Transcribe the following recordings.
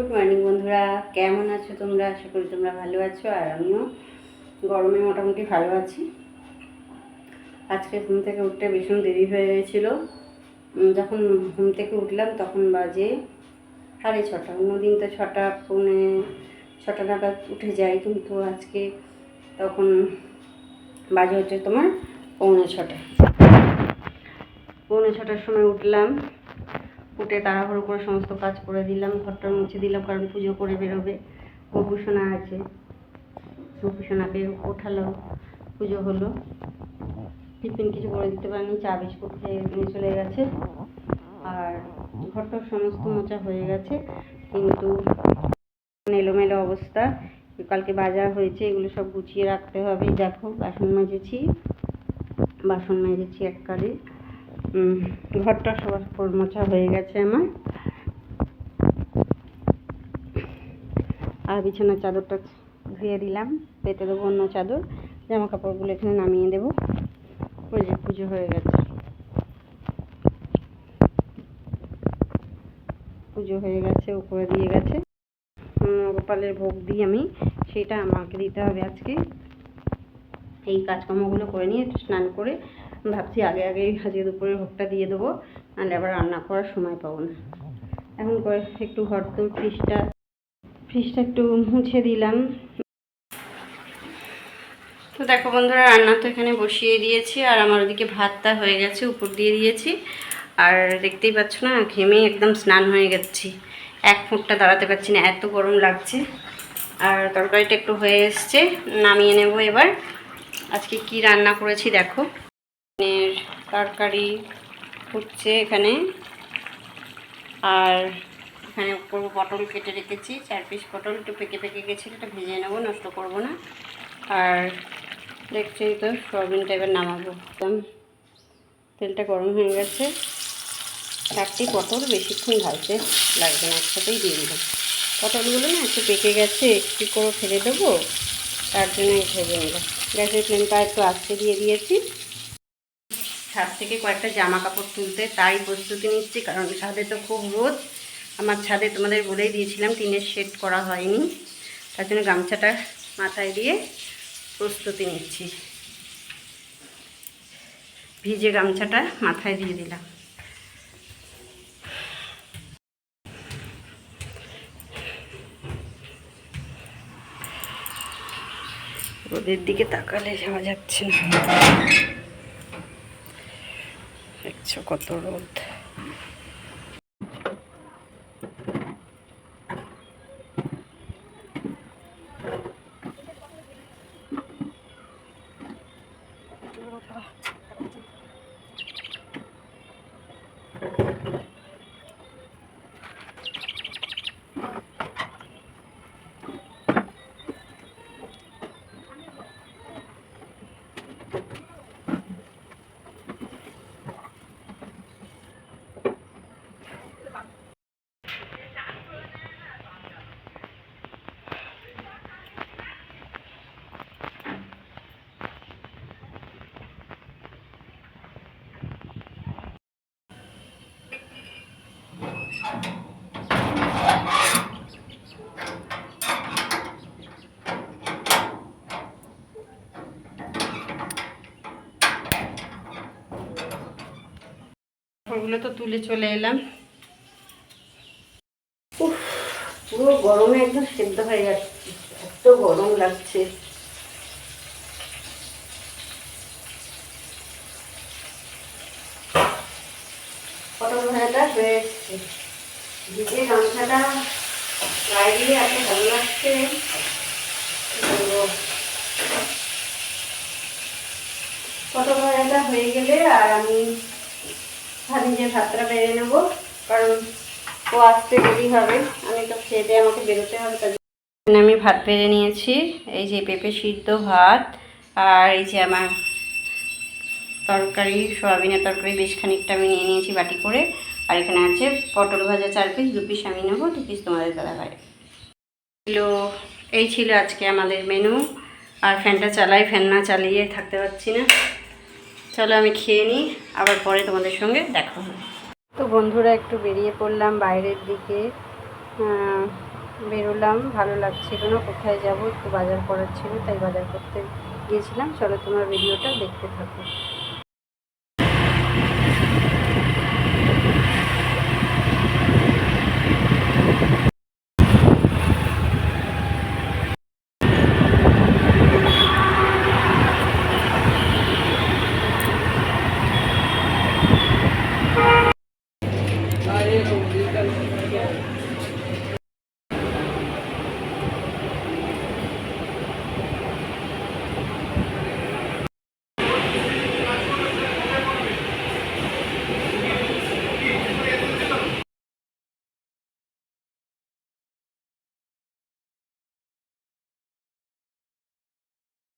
Good morning বন্ধুরা। কেমন আছো তোমরা? আশা করি তোমরা ভালো আছো আর আমিও গরমে মোটামুটি ভালো আছি। আজকে ঘুম থেকে উঠতে ভীষণ দেরি হয়ে গেছিল। যখন ঘুম থেকে উঠলাম তখন বাজে সাড়ে ছটা। অন্যদিন তো ছটা, পৌনে ছটা নাগাদ উঠে যাই কিন্তু আজকে তখন বাজে হচ্ছে তোমার পৌনে ছটা। পৌনে ছটার সময় উঠলাম। উঠে তাড়াহুড়ো করে সমস্ত কাজ করে দিলাম ঘরটা মুছে দিলাম কারণ পুজো করে বেরোবে। গোপুসোনা আছে। গোপুসোনাকে ওঠালো পুজো হলো। টিফিন কিছু করে দিতে পারিনি চা বিস্কুট খেয়ে চলে গেছে। আর ঘরটা সমস্ত মোচা হয়ে গেছে কিন্তু এলোমেলো অবস্থা। কালকে বাজার হয়েছে এগুলো সব গুছিয়ে রাখতে হবে। দেখো বাসন মেজেছি। বাসন মেজেছি এক কালে উম, ঘরটা সবার মোছা হয়ে গেছে আমার। আর বিছানার চাদরটা ধুয়ে দিলাম, পেতে দেবো অন্য চাদর জামা কাপড়গুলো এখানে নামিয়ে দেবো। যে পুজো হয়ে গেছে। পুজো হয়ে গেছে, উপরে দিয়ে গেছে। গোপালের ভোগ দিই আমি, সেটা আমাকে দিতে হবে আজকে। এই কাজকর্মগুলো করে নিয়ে স্নান করে ভাবছি আগে আগে আজকে দুপুরের ভোগটা দিয়ে দেবো, নাহলে আবার রান্না করার সময় পাবো না। এখন একটু ঘর তো ফ্রিজটা ফ্রিজটা একটু মুছে দিলাম। তো দেখো বন্ধুরা, রান্না তো এখানে বসিয়ে দিয়েছি, আর আমার ওদিকে ভাতটা হয়ে গেছে, উপর দিয়ে দিয়েছি। আর দেখতেই পাচ্ছ না, ঘেমে একদম স্নান হয়ে গেছি। এক ফুটটা দাঁড়াতে পারছি না, এত গরম লাগছে। আর তরকারিটা একটু হয়ে এসছে, নামিয়ে নেব এবার। আজকে কি রান্না করেছি দেখো। পনির তরকারি হচ্ছে এখানে। আর এখানে করব পটল কেটে রেখেছি, চার পিস পটল। একটু পেকে পেকে গেছিল, এটা ভেজে নেব, নষ্ট করব না। আর দেখছি তো সয়াবিনটা এবার নামাবো একদম। তেলটা গরম হয়ে গেছে। চারটি পটল বেশিক্ষণ ভাজতে লাগবে না, একসাথেই দিয়ে দিলাম পটলগুলো না একটু পেকে গেছে, একটু করে ফেলে দেবো, তার জন্য ভেজে নিলাম গ্যাসের ফ্লেমটা একটু আস্তে দিয়ে দিয়েছি। ছাদ থেকে কয়েকটা জামা কাপড় তুলতে তাই প্রস্তুতি নিচ্ছি, কারণ ছাদে তো খুব রোদ। আমার ছাদে তোমাদের বলেই দিয়েছিলাম টিনের শেড করা হয়নি। তার জন্য গামছাটা মাথায় দিয়ে প্রস্তুতি নিচ্ছি। ভিজে গামছাটা মাথায় দিয়ে দিলাম। রোদের দিকে তাকালে যাওয়া যাচ্ছে না। দেখছ কত রোদ ওগুলো তো তুলে চলে এলাম। পুরো গরমে একদম সেদ্ধ হয়ে যাচ্ছে, এত গরম লাগছে। পটল ভাজাটা হয়ে এসছে গামছাটা গায়ে এত ভালো লাগছে। কি বলব। পটল ভাজাটা হয়ে গেলে আর আমি ভাবি যে ভাতটা বেড়ে নেব, কারণ ও আসতে দেরি হবে। আমি তো খেয়ে আমাকে বেরোতে হবে আমি ভাত বেড়ে নিয়েছি। এই যে পেঁপে সিদ্ধ ভাত আর এই যে আমার তরকারি, সোয়াবিনের তরকারি, বেশ খানিকটা আমি নিয়ে নিয়েছি বাটি করে। আর এখানে আছে পটল ভাজা চার পিস, দু পিস আমি নেব, দু পিস তোমাদের দাদা ভাই এই ছিল আজকে আমাদের মেনু আর ফ্যানটা চালাই, ফ্যান না চালিয়ে থাকতে পারছি না। চলো আমি খেয়ে নিই, আবার পরে তোমাদের সঙ্গে দেখা হবে। তো বন্ধুরা, একটু বেরিয়ে পড়লাম বাইরের দিকে। বেরোলাম, ভালো লাগছিল না, কোথায় যাব? একটু বাজার করার ছিল, তাই বাজার করতে গিয়েছিলাম। চলো তোমার ভিডিওটা দেখতে থাকো।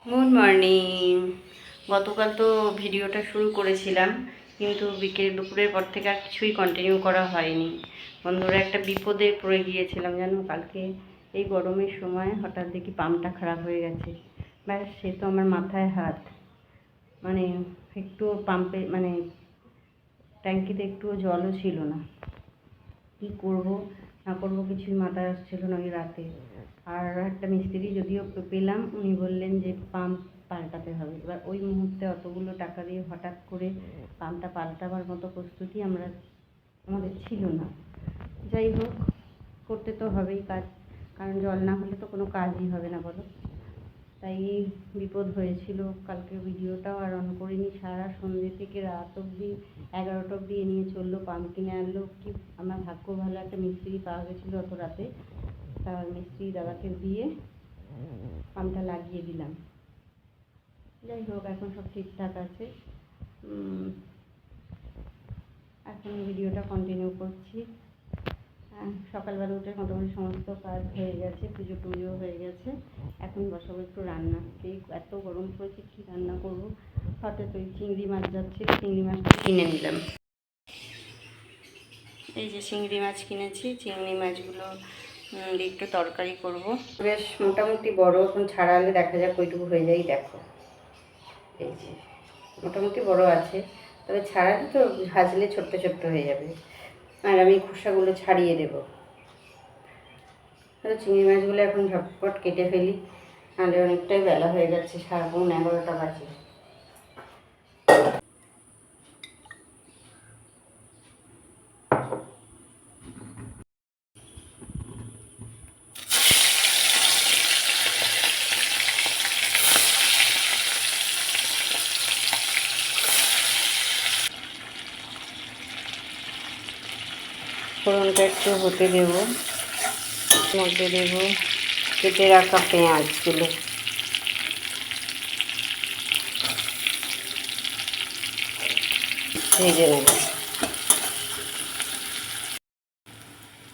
গুড মর্নিং গতকাল তো ভিডিওটা শুরু করেছিলাম, কিন্তু বিকেল দুপুরের পর থেকে আর কিছুই কন্টিনিউ করা হয়নি। বন্ধুরা, একটা বিপদে পড়ে গিয়েছিলাম, জানো? কালকে এই গরমের সময় হঠাৎ দেখি পাম্পটা খারাপ হয়ে গেছে। ব্যাস, সে তো আমার মাথায় হাত। মানে একটু পাম্পে মানে ট্যাঙ্কিতে একটুও জলও ছিল না। কি করব? না করব কিছুই মাথায় আসছিল না ওই রাতে। আর একটা মিস্ত্রি যদিও পেলাম, উনি বললেন যে পাম্প পাল্টাতে হবে। এবার ওই মুহূর্তে অতগুলো টাকা দিয়ে হঠাৎ করে পাম্পটা পাল্টাবার মতো প্রস্তুতি আমরা, আমাদের ছিল না। যাই হোক, করতে তো হবেই কাজ, কারণ জল না হলে তো কোনো কাজই হবে না, বলো। তাই বিপদ হয়েছিল, কালকে ভিডিওটাও আর অন করিনি, সারা সন্ধ্যে থেকে রাত অবধি, এগারোটা অবধি এ নিয়ে চলল, পাম্প কিনে আনলো। কি, আমার ভাগ্য ভালো, একটা মিস্ত্রি পাওয়া গেছিল অত রাতে। তার মিস্ত্রি দাদাকে দিয়ে পাম্পটা লাগিয়ে দিলাম। যাই হোক, এখন সব ঠিকঠাক আছে। এখন ভিডিওটা কন্টিনিউ করছি। সকালবেলা উঠে মোটামুটি সমস্ত কাজ হয়ে গেছে, পুজো টুজো হয়ে গেছে। এখন বসাবো একটু রান্না। এই এত গরম পড়েছে, কী রান্না করব? হঠাৎ ওই চিংড়ি মাছ যাচ্ছে, চিংড়ি মাছটা কিনে নিলাম। এই যে চিংড়ি মাছ কিনেছি, চিংড়ি মাছগুলো একটু তরকারি করব। বেশ মোটামুটি বড়, এখন ছাড়ালে দেখা যাক ওইটুকু হয়ে যায়, দেখো। এই যে, মোটামুটি বড় আছে। তবে ছাড়ালে তো ভাজলে ছোট্ট ছোট্ট হয়ে যাবে। আর আমি খোসাগুলো ছাড়িয়ে দেবো। তো চিংড়ি মাছগুলো এখন ঝটপট কেটে ফেলি, নাহলে অনেকটাই বেলা হয়ে যাচ্ছে পৌনে এগারোটা বাজে। ফোড়নটা একটু হতে দেবো। মধ্যে দেবো কেটে রাখা পেঁয়াজগুলো। ভেজে নেব।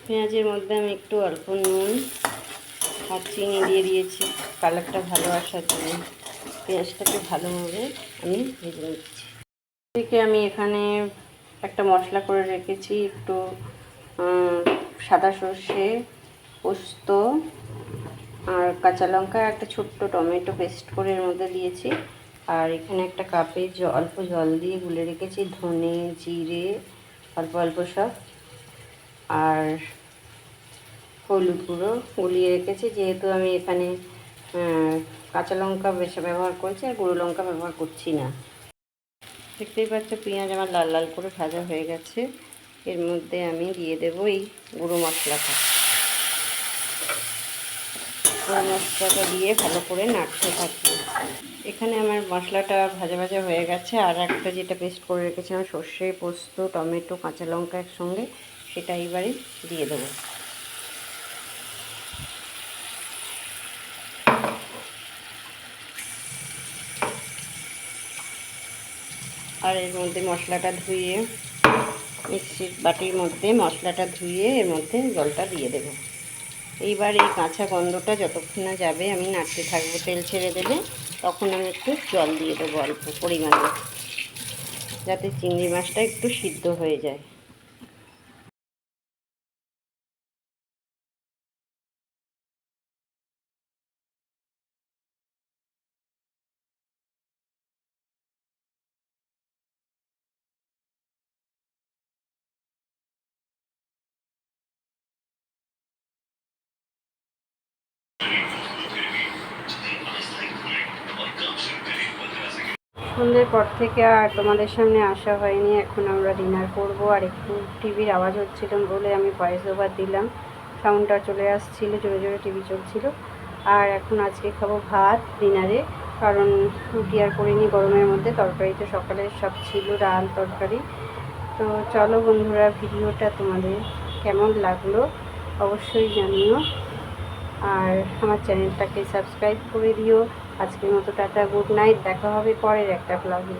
পেঁয়াজের মধ্যে আমি একটু অল্প নুন আর চিনি দিয়ে দিয়েছি। কালারটা ভালো আসার জন্য পেঁয়াজটাকে ভালোভাবে আমি ভেজে নিচ্ছি। থেকে আমি এখানে একটা মশলা করে রেখেছি, একটু সাদা সর্ষে, পোস্ত আর কাঁচা লঙ্কা, একটা ছোট্ট টমেটো পেস্ট করে এর মধ্যে দিয়েছি। আর এখানে একটা কাপে অল্প জল দিয়ে গুলে রেখেছি, ধনে, জিরে, অল্প অল্প সব। আর হলুদ গুঁড়ো গুলিয়ে রেখেছি, যেহেতু আমি এখানে কাঁচা লঙ্কা বেশি ব্যবহার করছি আর গুঁড়ো লঙ্কা ব্যবহার করছি না। দেখতেই পাচ্ছ, পেঁয়াজ আমার লাল লাল করে ভাজা হয়ে গেছে। এর মধ্যে আমি দিয়ে দেবো এই গুঁড়ো মশলাটা। গুঁড়ো মশলাটা দিয়ে ভালো করে নাড়তে থাকি। এখানে আমার মশলাটা ভাজা ভাজা হয়ে গেছে। আর একটা যেটা পেস্ট করে রেখেছিলাম, সর্ষে, পোস্ত, টমেটো, কাঁচা লঙ্কা একসঙ্গে, সেটা এবারে দিয়ে দেবো। আর এর মধ্যে মশলাটা ধুয়ে মিক্সির বাটির মধ্যে মশলাটা ধুয়ে এর মধ্যে জলটা দিয়ে দেব। এইবার এই কাঁচা গন্ধটা যতক্ষণ না যাবে আমি নাড়তে থাকব তেল ছেড়ে দেবে তখন আমি একটু জল দিয়ে দেবো অল্প পরিমাণে, যাতে চিংড়ি মাছটা একটু সিদ্ধ হয়ে যায়। সন্ধ্যের পর থেকে আর তোমাদের সামনে আসা হয়নি। এখন আমরা ডিনার করব। আর একটু টিভির আওয়াজ হচ্ছিল বলে আমি ভয়েস ওভার দিলাম। সাউন্ডটা চলে আসছিল, জোরে জোরে টিভি চলছিল। আর এখন আজকে খাব ভাত ডিনারে কারণ রুটি আর করিনি, গরমের মধ্যে তরকারি তো সকালে সব ছিল, ডাল, তরকারি। তো চলো বন্ধুরা, ভিডিওটা তোমাদের কেমন লাগল অবশ্যই জানিও। আর আমার চ্যানেলটাকে সাবস্ক্রাইব করে দিও। আজকের মতো টাটা, গুড নাইট, দেখা হবে পরের একটা ব্লগে